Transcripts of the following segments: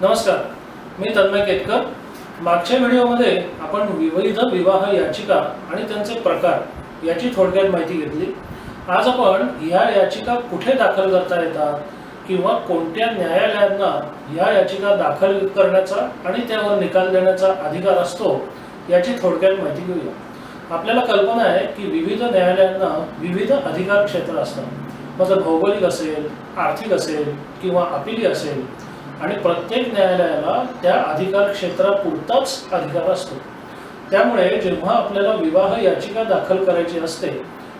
नमस्कार मी तन्मय केतकर. मागच्या व्हिडिओमध्ये आपण विविध विवाह याचिका आणि त्यांचे प्रकार याची थोडक्यात माहिती घेतली. आज आपण ह्या याचिका कुठे दाखल करता येतात किंवा कोणत्या न्यायालयांना ह्या याचिका दाखल करण्याचा आणि त्यावर निकाल देण्याचा अधिकार असतो याची थोडक्यात माहिती घेऊया. आपल्याला कल्पना आहे की विविध न्यायालयांना विविध अधिकार क्षेत्र असतात. मग भौगोलिक असेल आर्थिक असेल किंवा अपिली असेल आणि प्रत्येक न्यायालयाला त्या अधिकार क्षेत्रापुरताच अधिकार असतो. त्यामुळे जेव्हा आपल्याला विवाह याचिका दाखल करायची असते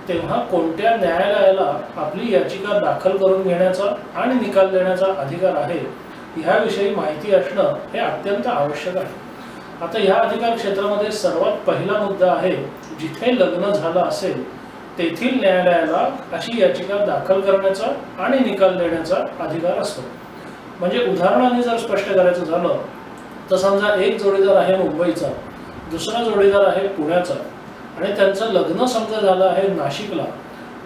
तेव्हा कोणत्या न्यायालयाला आपली याचिका दाखल करून घेण्याचा आणि निकाल देण्याचा अधिकार आहे ह्याविषयी माहिती असणं हे अत्यंत आवश्यक आहे. आता ह्या अधिकार क्षेत्रामध्ये सर्वात पहिला मुद्दा आहे जिथे लग्न झालं असेल तेथील न्यायालयाला अशी याचिका दाखल करण्याचा आणि निकाल देण्याचा अधिकार असतो. म्हणजे उदाहरणाने जर स्पष्ट करायचं झालं तर समजा एक जोडीदार आहे मुंबईचा दुसरा जोडीदार आहे पुण्याचा आणि त्यांचं लग्न समजा झालं आहे नाशिकला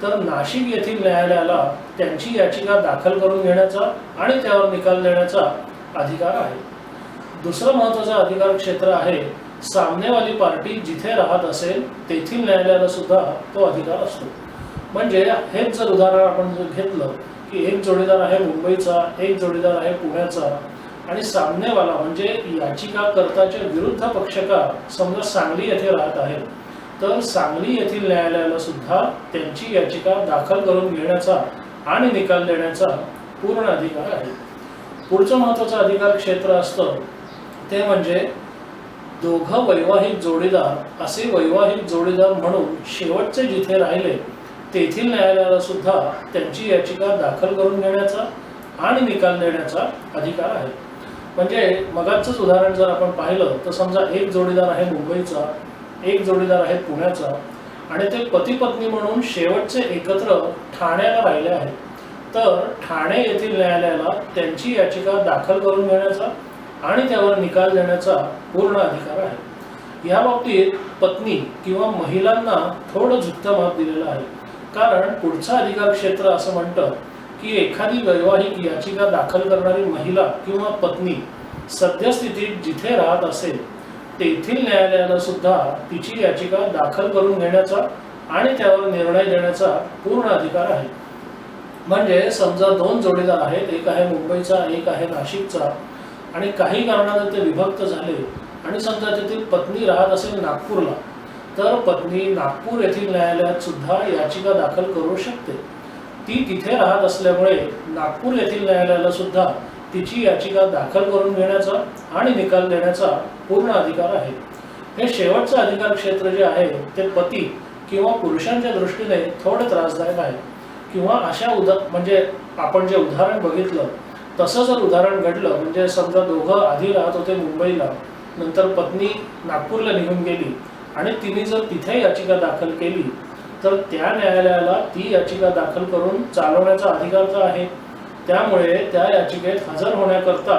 तर नाशिक येथील न्यायालयाला त्यांची याचिका दाखल करून घेण्याचा आणि त्यावर निकाल देण्याचा अधिकार आहे. दुसरं महत्त्वाचं अधिकार क्षेत्र आहे सामनेवाली पार्टी जिथे राहत असेल तेथील न्यायालयाला सुद्धा तो अधिकार असतो. म्हणजे हेच जर उदाहरण आपण जर घेतलं की एक जोडीदार आहे मुंबईचा एक जोडीदार आहे पुण्याचा. आणि सामनेवाला म्हणजे याचिकाकर्ताच्या विरुद्ध पक्षकार समजा सांगली येथे राहत आहेत. तर सांगली येथील न्यायालयाला सुद्धा त्यांची याचिका दाखल करून घेण्याचा आणि निकाल देण्याचा पूर्ण अधिकार आहे. पुढचं महत्त्वाचं अधिकार क्षेत्र असतं ते म्हणजे दोघं वैवाहिक जोडीदार असे वैवाहिक जोडीदार म्हणून शेवटचे जिथे राहिले तेथील न्यायालयाला सुद्धा त्यांची याचिका दाखल करून घेण्याचा आणि निकाल देण्याचा अधिकार आहे. म्हणजे मगाचंच उदाहरण जर आपण पाहिलं तर समजा एक जोडीदार आहे मुंबईचा एक जोडीदार आहे पुण्याचा आणि ते पती पत्नी म्हणून शेवटचे एकत्र ठाण्याला राहिले आहेत. तर ठाणे येथील न्यायालयाला त्यांची याचिका दाखल करून घेण्याचा आणि त्यावर निकाल देण्याचा पूर्ण अधिकार आहे. या बाबतीत पत्नी किंवा महिलांना थोडं झुकतं माप दिलेलं आहे. कारण पुढचं अधिकार क्षेत्र असं म्हणतं की एखादी वैवाहिक याचिका दाखल करणारी महिला किंवा पत्नी सद्यस्थितीत जिथे राहत असेल तेथील न्यायालयाला सुद्धा तिची याचिका दाखल करून घेण्याचा आणि त्यावर निर्णय देण्याचा पूर्ण अधिकार आहे. म्हणजे समजा दोन जोडीदार आहेत एक आहे मुंबईचा एक आहे नाशिकचा आणि काही कारणाने ते विभक्त झाले आणि समजा तेथील पत्नी राहत असेल नागपूरला तर पत्नी नागपूर येथील न्यायालयात सुद्धा याचिका दाखल करू शकते. ती तिथे राहत असल्यामुळे नागपूर येथील न्यायालयाला सुद्धा तिची याचिका दाखल करून घेण्याचा आणि निकाल देण्याचा पूर्ण अधिकार आहे. हे शेवटचं अधिकार क्षेत्र जे आहे ते पती किंवा पुरुषांच्या दृष्टीने थोडं त्रासदायक आहे. किंवा अशा उदा म्हणजे आपण जे उदाहरण बघितलं तसं जर उदाहरण घडलं म्हणजे समजा दोघं आधी राहत होते मुंबईला नंतर पत्नी नागपूरला निघून गेली आणि तिने जर तिथे याचिका दाखल केली तर त्या न्यायालयाला ती याचिका दाखल करून चालवण्याचा अधिकार तर आहे. त्यामुळे त्या याचिकेत हजर होण्याकरता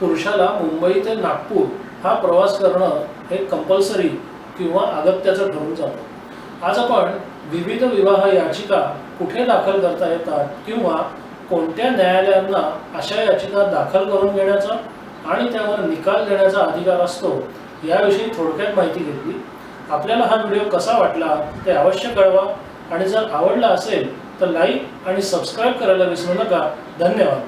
पुरुषाला मुंबई ते नागपूर हा प्रवास करणं हे कंपल्सरी किंवा अगत्याचं ठरून जातं. आज आपण विविध विवाह याचिका कुठे दाखल करता येतात किंवा कोणत्या न्यायालयांना अशा याचिका दाखल करून घेण्याचा आणि त्यावर निकाल देण्याचा अधिकार असतो याविषयी थोडक्यात माहिती घेतली. आपल्याला हा व्हिडिओ कसा वाटला ते अवश्य कळवा. आणि जर आवडला असेल तर लाईक आणि सबस्क्राईब करायला विसरू नका. धन्यवाद.